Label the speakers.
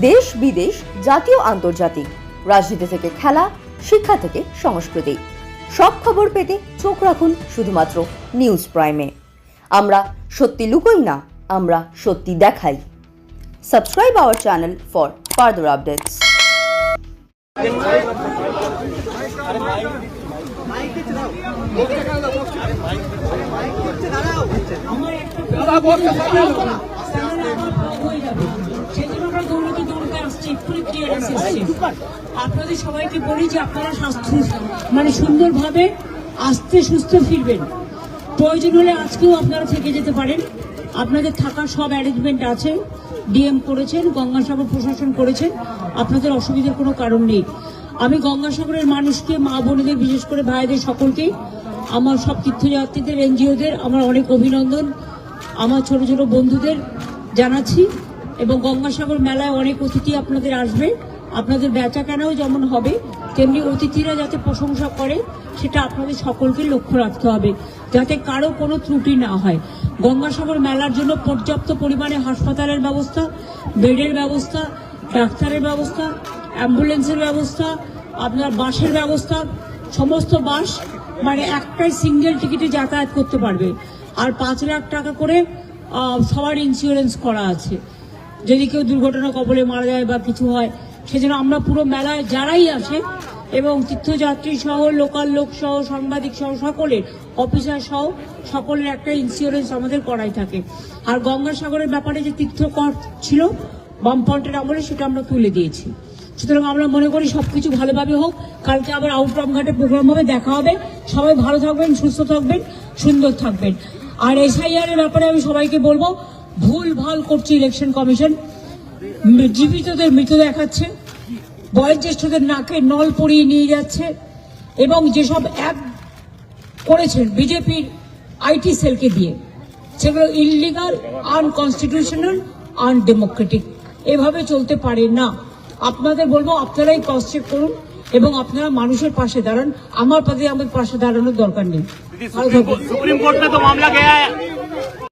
Speaker 1: দেশ বিদেশ, জাতীয়, আন্তর্জাতিক। রাজনীতি থেকে খেলা, শিক্ষা থেকে সংস্কৃতি। সব খবর পেতে চোখ রাখুন শুধুমাত্র নিউজ প্রাইমে। আমরা সত্যি লুকোই না, আমরা সত্যি দেখাই। Subscribe our channel for further updates.
Speaker 2: আপনাদের সবাইকে বলি যে আপনারা স্বাস্থ্য মানে সুন্দরভাবে আস্তে সুস্থ ফিরবেন। প্রয়োজন হলে আজকেও আপনারা থেকে যেতে পারেন। আপনাদের থাকার সব অ্যারেঞ্জমেন্ট আছে। ডিএম করেছেন, গঙ্গাসাগর প্রশাসন করেছেন। আপনাদের অসুবিধার কোনো কারণ নেই। আমি গঙ্গাসাগরের মানুষকে, মা বোনেদের, বিশেষ করে ভাইদের সকলকেই আমার সব তীর্থযাত্রীদের, এনজিওদের, আমার অনেক অভিনন্দন। আমার ছোট ছোট বন্ধুদের জানাচ্ছি। এবং গঙ্গাসাগর মেলায় অনেক অতিথি আপনাদের আসবে। আপনাদের বেচা কেনাও যেমন হবে, তেমনি অতিথিরা যাতে প্রশংসা করে, সেটা আপনাদের সকলকে লক্ষ্য রাখতে হবে, যাতে কারও কোনো ত্রুটি না হয়। গঙ্গাসাগর মেলার জন্য পর্যাপ্ত পরিমাণে হাসপাতালের ব্যবস্থা, বেডের ব্যবস্থা, ডাক্তারের ব্যবস্থা, অ্যাম্বুলেন্সের ব্যবস্থা, আপনার বাসের ব্যবস্থা, সমস্ত বাস মানে একটাই সিঙ্গেল টিকিটে যাতায়াত করতে পারবে। আর পাঁচ লাখ টাকা করে সবার ইন্স্যুরেন্স করা আছে। যদি কেউ দুর্ঘটনা কবলে মারা যায় বা কিছু হয়, সেজন্য আমরা পুরো মেলায় যারাই আসে এবং তীর্থযাত্রী সহ, লোকাল লোক সহ, সাংবাদিক সহ, সকলের, অফিসার সহ, সকলের একটা ইন্স্যুরেন্স আমাদের করাই থাকে। আর গঙ্গাসাগরের ব্যাপারে যে তীর্থকর ছিল, বামফ্রন্টের আমলে সেটা আমরা তুলে দিয়েছি। সুতরাং আমরা মনে করি সবকিছু ভালোভাবে হোক। কালকে আবার আউটরাম ঘাটে প্রোগ্রাম হবে, দেখা হবে। সবাই ভালো থাকবেন, সুস্থ থাকবেন, সুন্দর থাকবেন। আর এসআইআর এর ব্যাপারে আমি সবাইকে বলব ভুল ভালো করছে ইলেকশন কমিশন। জীবিতদের মৃত দেখাচ্ছে, বয়োজ্যেষ্ঠদের নাকে নল পরিয়ে নিয়ে যাচ্ছে, এবং যেসব অ্যাপ করেছেন বিজেপির আইটি সেলকে দিয়ে, সেগুলো ইললিগাল, আনকনস্টিটিউশনাল, আনডেমোক্রেটিক। এভাবে চলতে পারে না। আপনাদের বলব, আপনারাই ক্রস চেক করুন, এবং আপনারা মানুষের পাশে দাঁড়ান। আমার পাশে, আমাদের পাশে দাঁড়ানোর দরকার নেই।
Speaker 3: সুপ্রিম কোর্ট মামলা